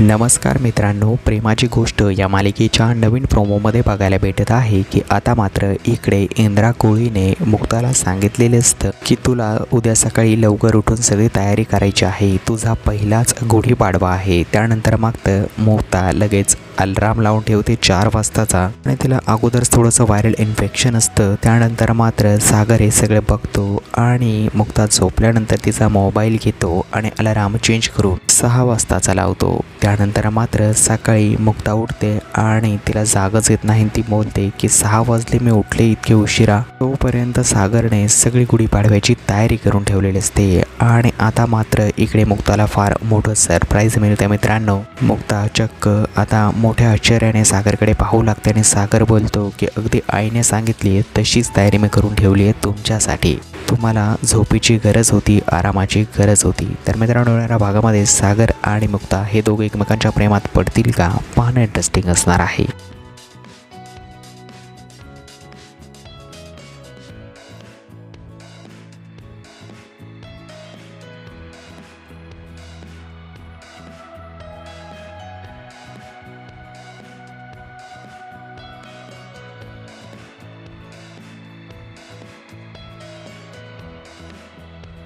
नमस्कार मित्रांनो प्रेमाची गोष्ट या मालिकेच्या नवीन प्रोमोमध्ये बघायला भेटत आहे की आता मात्र इकडे इंद्रा कोळीने मुक्ताला सांगितलेले असतं की तुला उद्या सकाळी लवकर उठून सगळी तयारी करायची आहे. तुझा पहिलाच गुढीपाडवा आहे. त्यानंतर मागतं मुक्ता लगेच अलार्म लावून ठेवते चार वाजताचा. आणि तिला अगोदरच थोडंसं व्हायरल इन्फेक्शन असतं. त्यानंतर मात्र सागर हे सगळं बघतो आणि मुक्ता झोपल्यानंतर तिचा मोबाईल घेतो आणि अलार्म चेंज करून सहा वाजताचा लावतो. त्यानंतर मात्र सकाळी मुक्ता उठते आणि तिला जागच येत नाही. ती बोलते की सहा वाजले मी उठले इतके उशिरा. तोपर्यंत सागरने सगळी गुढीपाडव्याची तयारी करून ठेवलेली असते. आणि आता मात्र इकडे मुक्ताला फार मोठं सरप्राईज मिळतं मित्रांनो. मुक्ता चक्क आता मोठ्या आश्चर्याने सागरकडे पाहू लागते आणि सागर बोलतो की अगदी आईने सांगितली तशीच तयारी मी करून ठेवली आहे तुमच्यासाठी. तुम्हाला झोपीची गरज होती आरामाची गरज होती. तर मित्रांनो येणाऱ्या भागामध्ये सागर आणि मुक्ता हे दोघे एकमेकांच्या प्रेमात पडतील का? पाहणं इंटरेस्टिंग असणार आहे.